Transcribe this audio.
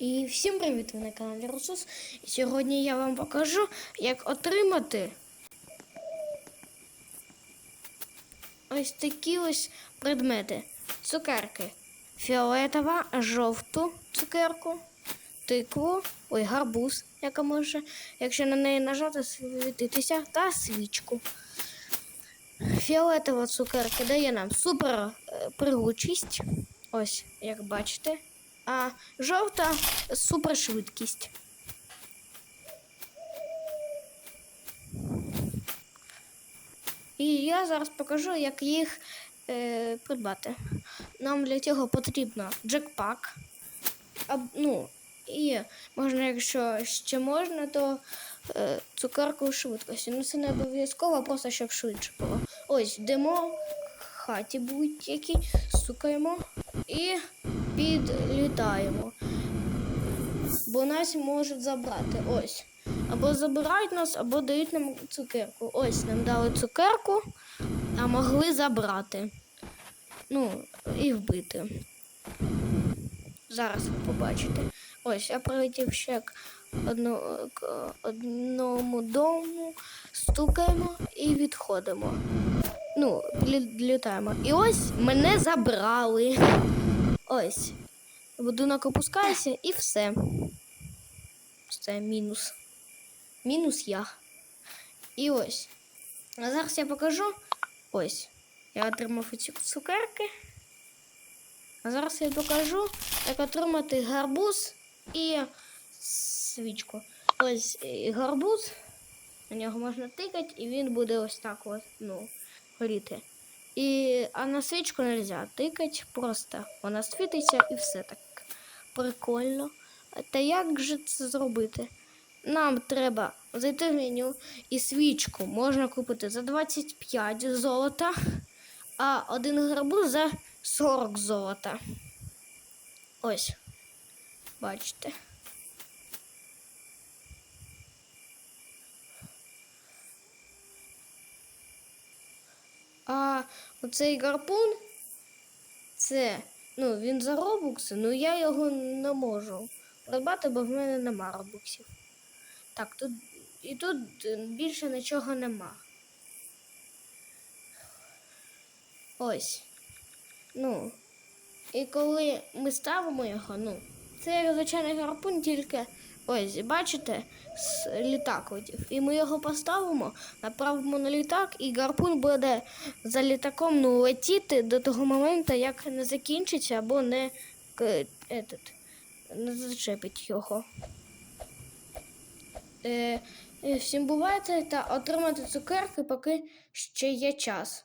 І всім привіт! Ви на каналі Русус. І сьогодні я вам покажу, як отримати ось такі ось предмети. Цукерки. Фіолетова, жовту цукерку, тикву, ой, гарбуз, яка може, якщо на неї нажати, світитися, та свічку. Фіолетова цукерка дає нам супер е, пригучість. Ось, як бачите. А жовта супершвидкість. І я зараз покажу, як їх е, придбати. Нам для цього потрібно джекпак. А, ну, і можна, якщо ще можна, то е, цукерку швидкості. Ну це не обов'язково, просто щоб швидше було. Ось йдемо в хаті будь-які, стукаємо і підлітаємо. Бо нас можуть забрати. Ось. Або забирають нас, або дають нам цукерку. Ось нам дали цукерку, а могли забрати. Ну, і вбити. Зараз ви побачите. Ось, я прилетів ще к, одно, к одному дому, стукаємо і відходимо. Ну, літаємо. І ось мене забрали. Ось. Будинок опускається і все. Це мінус. Мінус я. І ось. А зараз я покажу. Ось. Я отримав ці цукерки. А зараз я покажу, як отримати гарбуз і свічку. Ось і гарбуз. На нього можна тикати, і він буде ось так от, ну, горіти. І, а на свічку не можна тикати, просто вона світиться і все так прикольно. Та як же це зробити? Нам треба зайти в меню і свічку можна купити за 25 золота, а один гарбуз за 40 золота. Ось. Бачите. А оцей гарпун, це, ну, він за робукси, ну я його не можу придбати, бо в мене нема робуксів. Так, тут і тут більше нічого нема. Ось. Ну. І коли ми ставимо його, ну, це як звичайний гарпун, тільки ось, бачите, з літак летів. І ми його поставимо, направимо на літак, і гарпун буде за літаком ну, летіти до того моменту, як не закінчиться або не, етот, не зачепить його. Е, е, всім бувайте та отримати цукерки, поки ще є час.